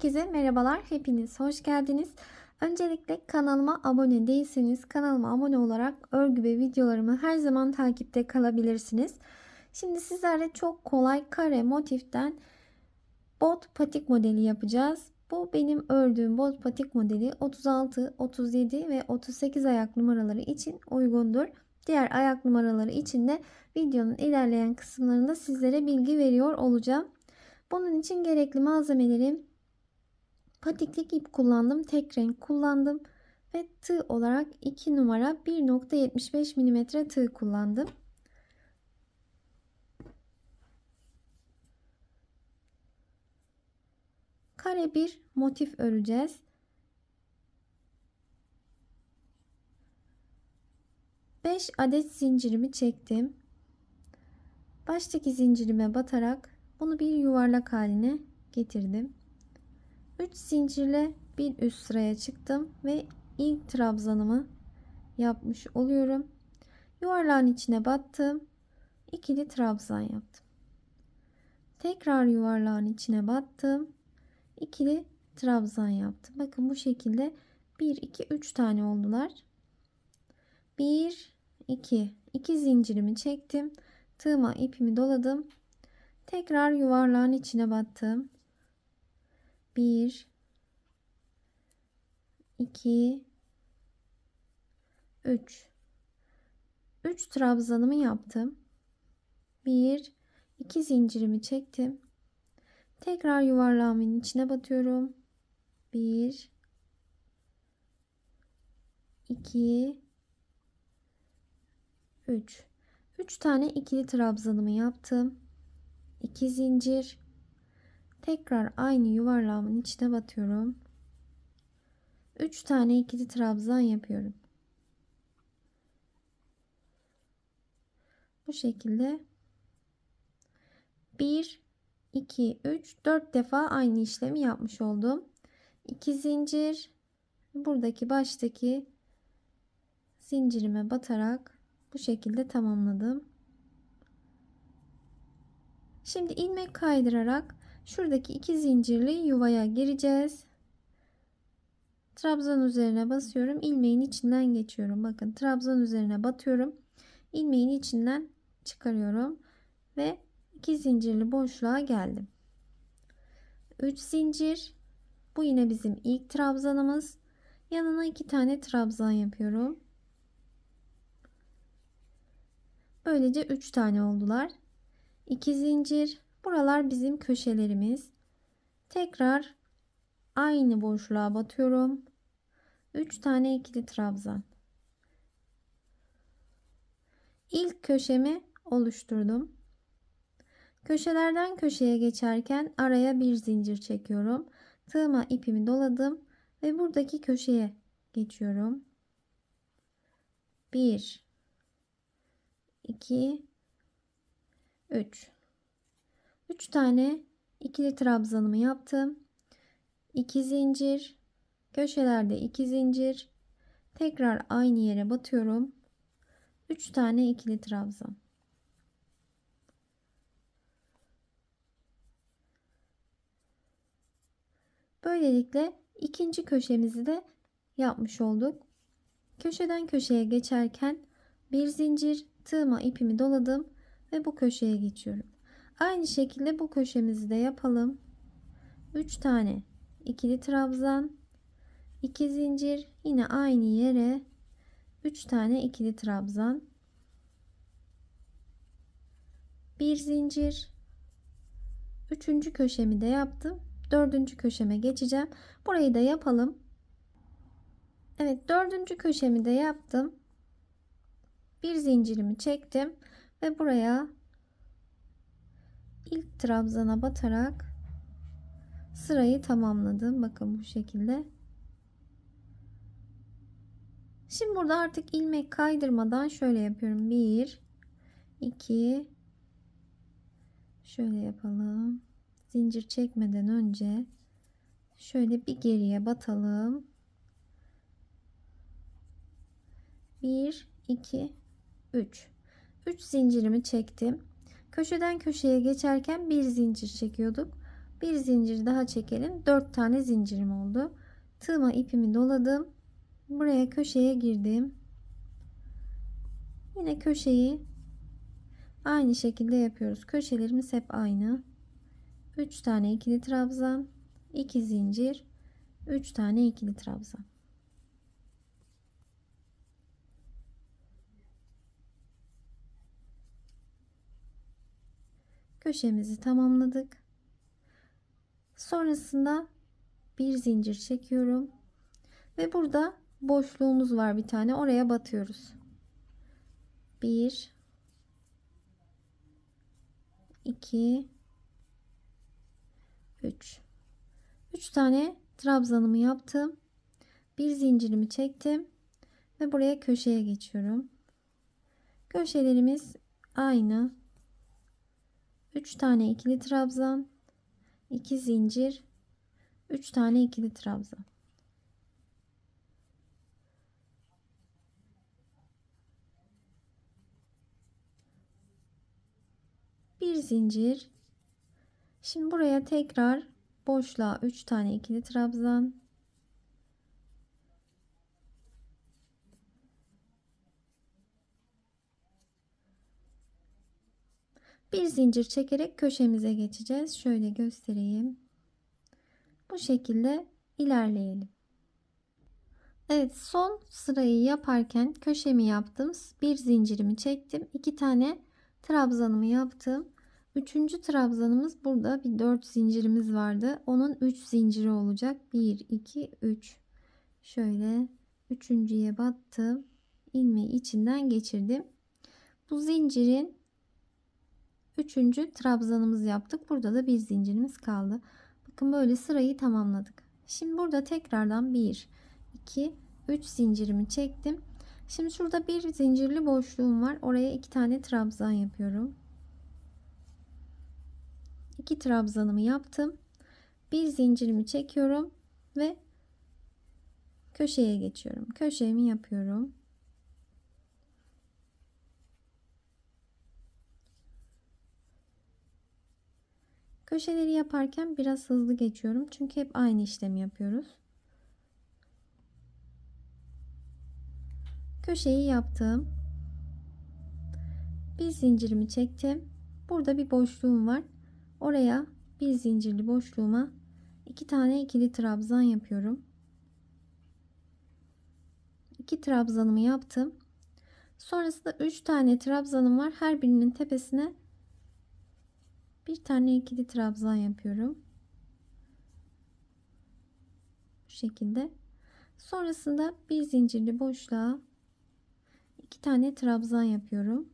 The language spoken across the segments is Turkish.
Herkese merhabalar. Hepiniz hoş geldiniz. Öncelikle kanalıma abone değilseniz kanalıma abone olarak örgü ve videolarımı her zaman takipte kalabilirsiniz. Şimdi sizlerle çok kolay kare motiften bot patik modeli yapacağız. Bu benim ördüğüm bot patik modeli 36, 37 ve 38 ayak numaraları için uygundur. Diğer ayak numaraları için de videonun ilerleyen kısımlarında sizlere bilgi veriyor olacağım. Bunun için gerekli malzemelerim patiklik ip kullandım. Tek renk kullandım. Ve tığ olarak 2 numara 1.75 mm tığ kullandım. Kare bir motif öreceğiz. 5 adet zincirimi çektim. Baştaki zincirime batarak bunu bir yuvarlak haline getirdim. 3 zincirle bir üst sıraya çıktım ve ilk trabzanımı yapmış oluyorum. Yuvarlağın içine battım. ikili trabzan yaptım. Tekrar yuvarlağın içine battım. ikili trabzan yaptım. Bakın bu şekilde 1 2 3 tane oldular. 1 2 2 zincirimi çektim. Tığıma ipimi doladım. Tekrar yuvarlağın içine battım. 1 2 3 3 trabzanımı yaptım. 1 2 zincirimi çektim. Tekrar yuvarlağımın içine batıyorum. 1 2 3 3 tane ikili trabzanımı yaptım. 2 zincir tekrar aynı yuvarlağımın içine batıyorum. 3 tane ikili trabzan yapıyorum. Bu şekilde 1 2 3 4 defa aynı işlemi yapmış oldum. 2 zincir buradaki baştaki zincirime batarak bu şekilde tamamladım. Şimdi ilmek kaydırarak şuradaki iki zincirli yuvaya gireceğiz. Trabzan üzerine basıyorum. ilmeğin içinden geçiyorum. Bakın trabzan üzerine batıyorum. ilmeğin içinden çıkarıyorum ve iki zincirli boşluğa geldim. 3 zincir. Bu yine bizim ilk trabzanımız. Yanına iki tane trabzan yapıyorum. Böylece 3 tane oldular. 2 zincir. Buralar bizim köşelerimiz. Tekrar aynı boşluğa batıyorum. 3 tane ikili trabzan. İlk köşemi oluşturdum. Köşelerden köşeye geçerken araya bir zincir çekiyorum. Tığıma ipimi doladım ve buradaki köşeye geçiyorum. 1 2 3 3 tane ikili trabzanımı yaptım. 2 zincir, köşelerde 2 zincir, tekrar aynı yere batıyorum. 3 tane ikili trabzan. Böylelikle ikinci köşemizi de yapmış olduk. Köşeden köşeye geçerken bir zincir tığıma ipimi doladım ve bu köşeye geçiyorum. Aynı şekilde bu köşemizi de yapalım. 3 tane ikili trabzan, 2 zincir, yine aynı yere 3 tane ikili trabzan, 1 zincir, 3. köşemi de yaptım. 4. köşeme geçeceğim. Burayı da yapalım. Evet, 4. köşemi de yaptım. Bir zincirimi çektim ve buraya ilk trabzana batarak sırayı tamamladım. Bakın bu şekilde. Şimdi burada artık ilmek kaydırmadan şöyle yapıyorum. 1 2 şöyle yapalım. Zincir çekmeden önce şöyle bir geriye batalım. 1 2 3 3 zincirimi çektim. Köşeden köşeye geçerken bir zincir çekiyorduk. Bir zincir daha çekelim. 4 tane zincirim oldu. Tığıma ipimi doladım. Buraya köşeye girdim. Yine köşeyi aynı şekilde yapıyoruz. Köşelerimiz hep aynı. 3 tane ikili trabzan, 2 zincir, 3 tane ikili trabzan. Köşemizi tamamladık. Sonrasında bir zincir çekiyorum. Ve burada boşluğumuz var bir tane. Oraya batıyoruz. 1 2 3 3 tane trabzanımı yaptım. Bir zincirimi çektim ve buraya köşeye geçiyorum. Köşelerimiz aynı. 3 tane ikili trabzan, 2 zincir, 3 tane ikili trabzan. Bir zincir. Şimdi buraya tekrar boşluğa 3 tane ikili trabzan. Bir zincir çekerek köşemize geçeceğiz. Şöyle göstereyim. Bu şekilde ilerleyelim. Evet son sırayı yaparken köşemi yaptım. Bir zincirimi çektim. iki tane trabzanımı yaptım. Üçüncü trabzanımız burada bir dört zincirimiz vardı. Onun üç zinciri olacak. Bir, iki, üç. Şöyle üçüncüye battım. ilmeği içinden geçirdim. Bu zincirin üçüncü trabzanımızı yaptık. Burada da bir zincirimiz kaldı. Bakın böyle sırayı tamamladık. Şimdi burada tekrardan 1, 2, 3 zincirimi çektim. Şimdi şurada bir zincirli boşluğum var. Oraya iki tane trabzan yapıyorum. 2 trabzanımı yaptım. Bir zincirimi çekiyorum ve köşeye geçiyorum. Köşemi yapıyorum. Köşeleri yaparken biraz hızlı geçiyorum. Çünkü hep aynı işlemi yapıyoruz. Köşeyi yaptım. Bir zincirimi çektim. Burada bir boşluğum var. Oraya bir zincirli boşluğuma iki tane ikili trabzan yapıyorum. İki trabzanımı yaptım. Sonrasında üç tane trabzanım var. Her birinin tepesine bir tane ikili trabzan yapıyorum. Bu şekilde. Sonrasında bir zincirli boşluğa iki tane trabzan yapıyorum.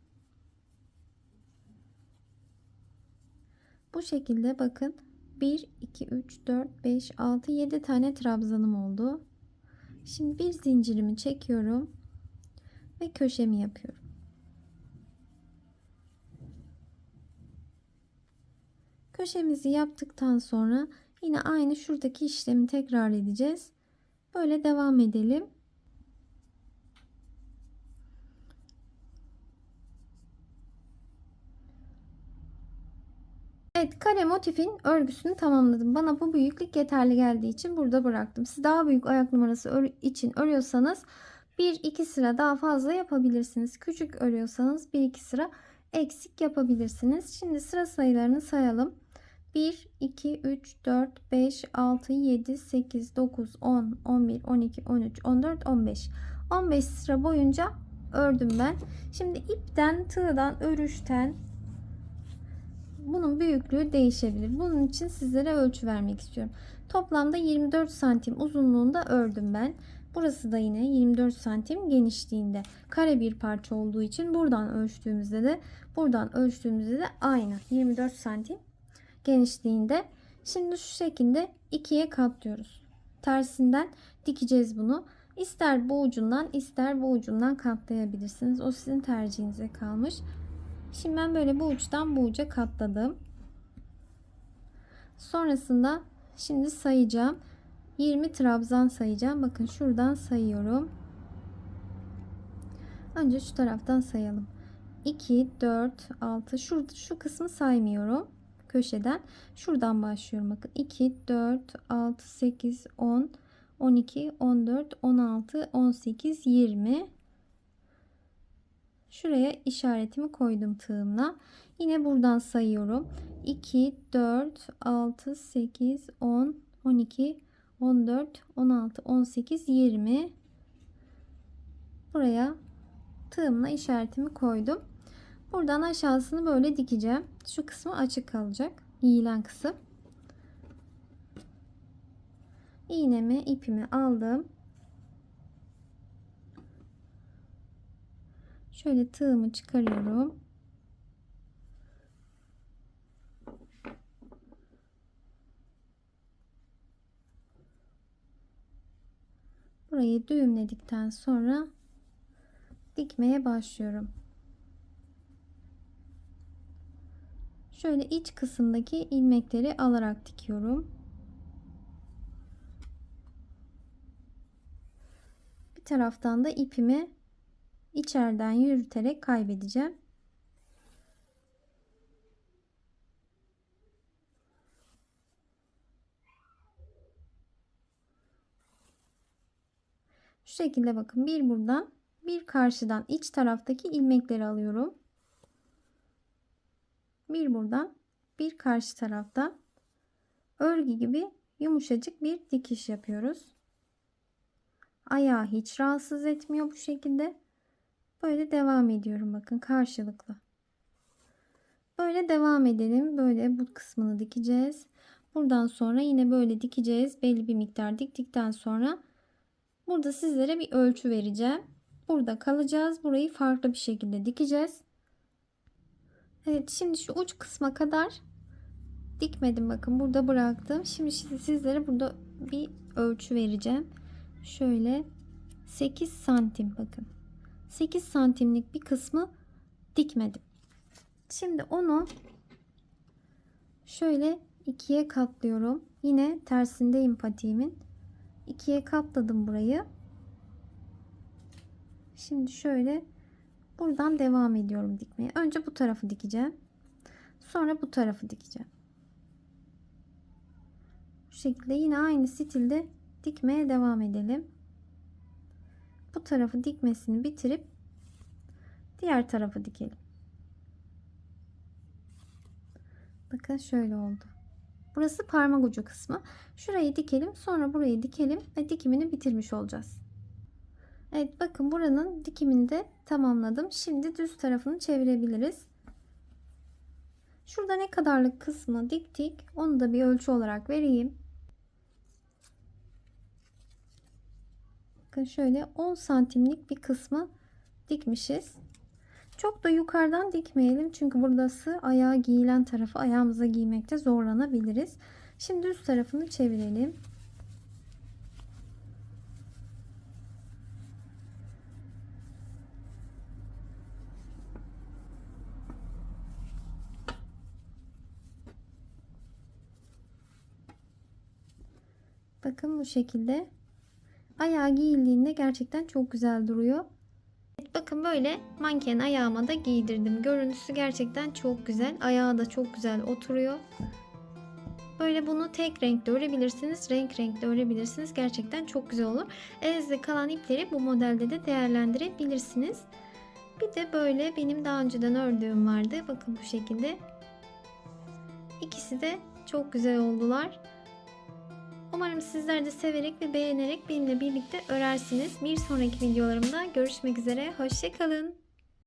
Bu şekilde bakın 1 2 3 4 5 6 7 tane trabzanım oldu. Şimdi bir zincirimi çekiyorum ve köşemi yapıyorum. Köşemizi yaptıktan sonra yine aynı şuradaki işlemi tekrar edeceğiz. Böyle devam edelim. Evet kare motifin örgüsünü tamamladım. Bana bu büyüklük yeterli geldiği için burada bıraktım. Siz daha büyük ayak numarası ör için örüyorsanız 1-2 sıra daha fazla yapabilirsiniz. Küçük örüyorsanız 1-2 sıra eksik yapabilirsiniz. Şimdi sıra sayılarını sayalım. 1, 2, 3, 4, 5, 6, 7, 8, 9, 10, 11, 12, 13, 14, 15. 15 sıra boyunca ördüm ben. Şimdi ipten, tığdan, örüşten bunun büyüklüğü değişebilir. Bunun için sizlere ölçü vermek istiyorum. Toplamda 24 santim uzunluğunda ördüm ben. Burası da yine 24 santim genişliğinde. Kare bir parça olduğu için buradan ölçtüğümüzde de buradan ölçtüğümüzde de aynı 24 santim genişliğinde. Şimdi şu şekilde ikiye katlıyoruz. Tersinden dikeceğiz bunu. İster bu ucundan ister bu ucundan katlayabilirsiniz. O sizin tercihinize kalmış. Şimdi ben böyle bu uçtan bu uca katladım. Sonrasında şimdi sayacağım. 20 trabzan sayacağım. Bakın şuradan sayıyorum. Önce şu taraftan sayalım. 2, 4, 6. Şurada şu kısmı saymıyorum köşeden şuradan başlıyorum. Bakın 2, 4, 6, 8, 10, 12, 14, 16, 18, 20. Şuraya işaretimi koydum tığımla. Yine buradan sayıyorum. 2, 4, 6, 8, 10, 12, 14, 16, 18, 20. Buraya tığımla işaretimi koydum. Buradan aşağısını böyle dikeceğim. Şu kısmı açık kalacak. Giyilen kısım. İğnemi, ipimi aldım. Şöyle tığımı çıkarıyorum. Burayı düğümledikten sonra dikmeye başlıyorum. Şöyle iç kısımdaki ilmekleri alarak dikiyorum. Bir taraftan da ipimi içeriden yürüterek kaybedeceğim. Şu şekilde bakın bir buradan bir karşıdan iç taraftaki ilmekleri alıyorum. Bir buradan bir karşı taraftan örgü gibi yumuşacık bir dikiş yapıyoruz. Ayağı hiç rahatsız etmiyor bu şekilde. Böyle devam ediyorum bakın karşılıklı. Böyle devam edelim. Böyle bu kısmını dikeceğiz. Buradan sonra yine böyle dikeceğiz. Belli bir miktar diktikten sonra burada sizlere bir ölçü vereceğim. Burada kalacağız. Burayı farklı bir şekilde dikeceğiz. Evet şimdi şu uç kısma kadar dikmedim bakın burada bıraktım. Şimdi sizlere burada bir ölçü vereceğim. Şöyle 8 santim bakın. 8 santimlik bir kısmı dikmedim. Şimdi onu şöyle ikiye katlıyorum. Yine tersindeyim patiğimin. ikiye katladım burayı. Şimdi şöyle buradan devam ediyorum dikmeye. Önce bu tarafı dikeceğim. Sonra bu tarafı dikeceğim. Bu şekilde yine aynı stilde dikmeye devam edelim. Bu tarafı dikmesini bitirip diğer tarafı dikelim. Bakın şöyle oldu. Burası parmak ucu kısmı. Şurayı dikelim, sonra burayı dikelim ve dikimini bitirmiş olacağız. Evet bakın buranın dikimini de tamamladım. Şimdi düz tarafını çevirebiliriz. Şurada ne kadarlık kısmı diktik onu da bir ölçü olarak vereyim. Bakın şöyle 10 santimlik bir kısmı dikmişiz. Çok da yukarıdan dikmeyelim çünkü burası ayağa giyilen tarafı ayağımıza giymekte zorlanabiliriz. Şimdi üst tarafını çevirelim. Bakın bu şekilde ayağı giyildiğinde gerçekten çok güzel duruyor. Evet, bakın böyle manken ayağıma da giydirdim. Görüntüsü gerçekten çok güzel. Ayağı da çok güzel oturuyor. Böyle bunu tek renkte örebilirsiniz. Renk renkte örebilirsiniz. Gerçekten çok güzel olur. Elinizde kalan ipleri bu modelde de değerlendirebilirsiniz. Bir de böyle benim daha önceden ördüğüm vardı. Bakın bu şekilde. İkisi de çok güzel oldular. Umarım sizler de severek ve beğenerek benimle birlikte örersiniz. Bir sonraki videolarımda görüşmek üzere. Hoşçakalın.